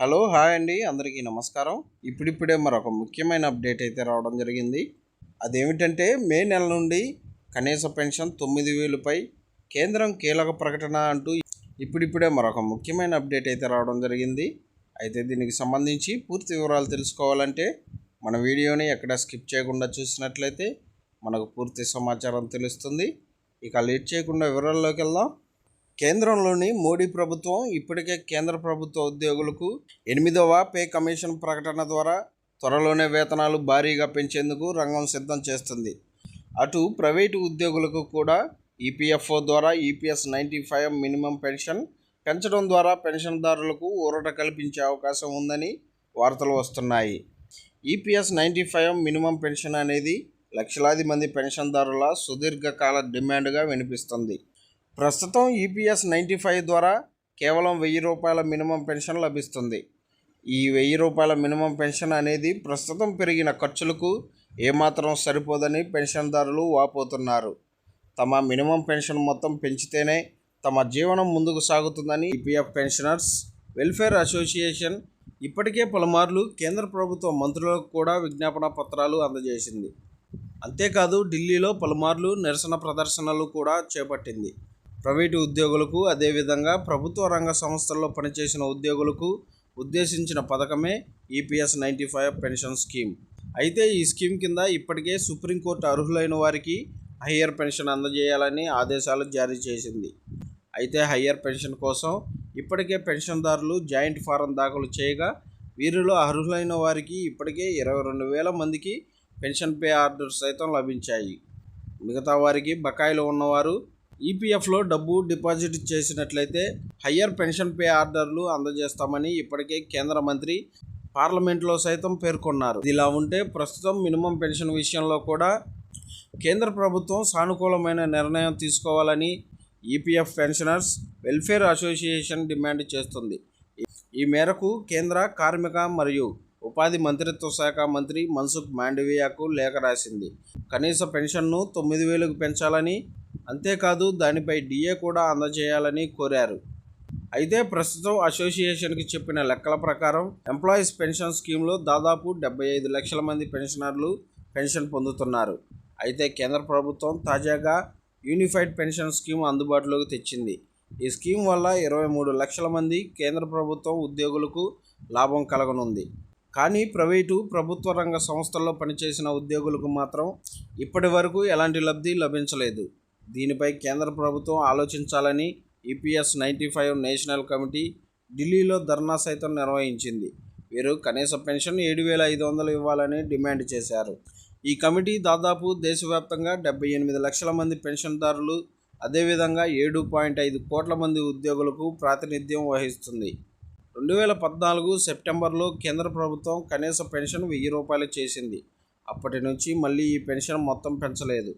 Hello hi అండి. అందరికీ నమస్కారం. ఇప్పుడిప్పుడే మరొక ముఖ్యమైన అప్డేట్ అయితే రావడం జరిగింది. అదేమిటంటే మే నెల నుండి కనీస పెన్షన్ తొమ్మిది వేలుపై కేంద్రం కీలక ప్రకటన అంటూ ఇప్పుడిప్పుడే మరొక ముఖ్యమైన అప్డేట్ అయితే రావడం జరిగింది. అయితే దీనికి సంబంధించి పూర్తి వివరాలు తెలుసుకోవాలంటే మన వీడియోని ఎక్కడ స్కిప్ చేయకుండా చూసినట్లయితే మనకు పూర్తి సమాచారం తెలుస్తుంది. ఇక లేట్ చేయకుండా వివరాల్లోకి వెళ్దాం. కేంద్రంలోని మోడీ ప్రభుత్వం ఇప్పటికే కేంద్ర ప్రభుత్వ ఉద్యోగులకు ఎనిమిదవ పే కమిషన్ ప్రకటన ద్వారా త్వరలోనే వేతనాలు భారీగా పెంచేందుకు రంగం సిద్ధం చేస్తుంది. అటు ప్రైవేటు ఉద్యోగులకు కూడా ఈపీఎఫ్ఓ ద్వారా EPS ninety five minimum pension పెంచడం ద్వారా పెన్షన్దారులకు ఊరట కల్పించే అవకాశం ఉందని వార్తలు వస్తున్నాయి. EPS ninety five minimum pension అనేది లక్షలాది మంది పెన్షన్దారుల సుదీర్ఘకాల డిమాండ్గా వినిపిస్తుంది. ప్రస్తుతం ఈపీఎస్ నైంటీ ఫైవ్ ద్వారా కేవలం వెయ్యి రూపాయల మినిమం పెన్షన్ లభిస్తుంది. ఈ వెయ్యి రూపాయల మినిమం పెన్షన్ అనేది ప్రస్తుతం పెరిగిన ఖర్చులకు ఏమాత్రం సరిపోదని పెన్షన్దారులు వాపోతున్నారు. తమ మినిమం పెన్షన్ మొత్తం పెంచితేనే తమ జీవనం ముందుకు సాగుతుందని ఈపీఎఫ్ పెన్షనర్స్ వెల్ఫేర్ అసోసియేషన్ ఇప్పటికే పలుమార్లు కేంద్ర ప్రభుత్వ మంత్రులకు కూడా విజ్ఞాపన పత్రాలు అందజేసింది. అంతేకాదు ఢిల్లీలో పలుమార్లు నిరసన ప్రదర్శనలు కూడా చేపట్టింది. ప్రైవేటు ఉద్యోగులకు అదేవిధంగా ప్రభుత్వ రంగ సంస్థల్లో పనిచేసిన ఉద్యోగులకు ఉద్దేశించిన పథకమే EPS ninety five pension scheme. అయితే ఈ స్కీమ్ కింద ఇప్పటికే సుప్రీంకోర్టు అర్హులైన వారికి హయ్యర్ పెన్షన్ అందజేయాలని ఆదేశాలు జారీ చేసింది. అయితే హయ్యర్ పెన్షన్ కోసం ఇప్పటికే పెన్షన్దారులు జాయింట్ ఫారం దాఖలు చేయగా వీరిలో అర్హులైన వారికి ఇప్పటికే ఇరవై రెండు వేల మందికి పెన్షన్ పే ఆర్డర్ సైతం లభించాయి. మిగతా వారికి బకాయిలు ఉన్నవారు ఈపీఎఫ్లో డబ్బు డిపాజిట్ చేసినట్లయితే హయ్యర్ పెన్షన్ పే ఆర్డర్లు అందజేస్తామని ఇప్పటికే కేంద్ర మంత్రి పార్లమెంట్లో సైతం పేర్కొన్నారు. ఇలా ఉంటే ప్రస్తుతం మినిమం పెన్షన్ విషయంలో కూడా కేంద్ర ప్రభుత్వం సానుకూలమైన నిర్ణయం తీసుకోవాలని EPF pensioners welfare association demand చేస్తుంది. ఈ మేరకు కేంద్ర కార్మిక మరియు ఉపాధి మంత్రిత్వ శాఖ మంత్రి మన్సుఖ్ మాండవియాకు లేఖ రాసింది. కనీస పెన్షన్ను తొమ్మిది వేలకు పెంచాలని అంతేకాదు దానిపై డిఏ కూడా అందజేయాలని కోరారు. అయితే ప్రస్తుతం అసోసియేషన్కి చెప్పిన లెక్కల ప్రకారం ఎంప్లాయీస్ పెన్షన్ స్కీమ్లో దాదాపు డెబ్బై ఐదు లక్షల మంది పెన్షనర్లు పెన్షన్ పొందుతున్నారు. అయితే కేంద్ర ప్రభుత్వం తాజాగా యూనిఫైడ్ పెన్షన్ స్కీమ్ అందుబాటులోకి తెచ్చింది. ఈ స్కీమ్ వల్ల ఇరవై మూడు లక్షల మంది కేంద్ర ప్రభుత్వం ఉద్యోగులకు లాభం కలగనుంది. కానీ ప్రైవేటు ప్రభుత్వ రంగ సంస్థల్లో పనిచేసిన ఉద్యోగులకు మాత్రం ఇప్పటి వరకు ఎలాంటి లబ్ధి లభించలేదు. దీనిపై కేంద్ర ప్రభుత్వం ఆలోచించాలని EPS ninety five national committee ఢిల్లీలో ధర్నా సైతం నిర్వహించింది. వీరు కనీస పెన్షన్ ఏడు వేల ఐదు వందలు ఇవ్వాలని డిమాండ్ చేశారు. ఈ కమిటీ దాదాపు దేశవ్యాప్తంగా డెబ్బై ఎనిమిది లక్షల మంది పెన్షన్దారులు అదేవిధంగా ఏడు పాయింట్ ఐదు కోట్ల మంది ఉద్యోగులకు ప్రాతినిధ్యం వహిస్తుంది. రెండు వేల పద్నాలుగు సెప్టెంబర్లో కేంద్ర ప్రభుత్వం కనీస పెన్షన్ వెయ్యి రూపాయలు చేసింది. అప్పటి నుంచి మళ్ళీ ఈ పెన్షన్ మొత్తం పెంచలేదు.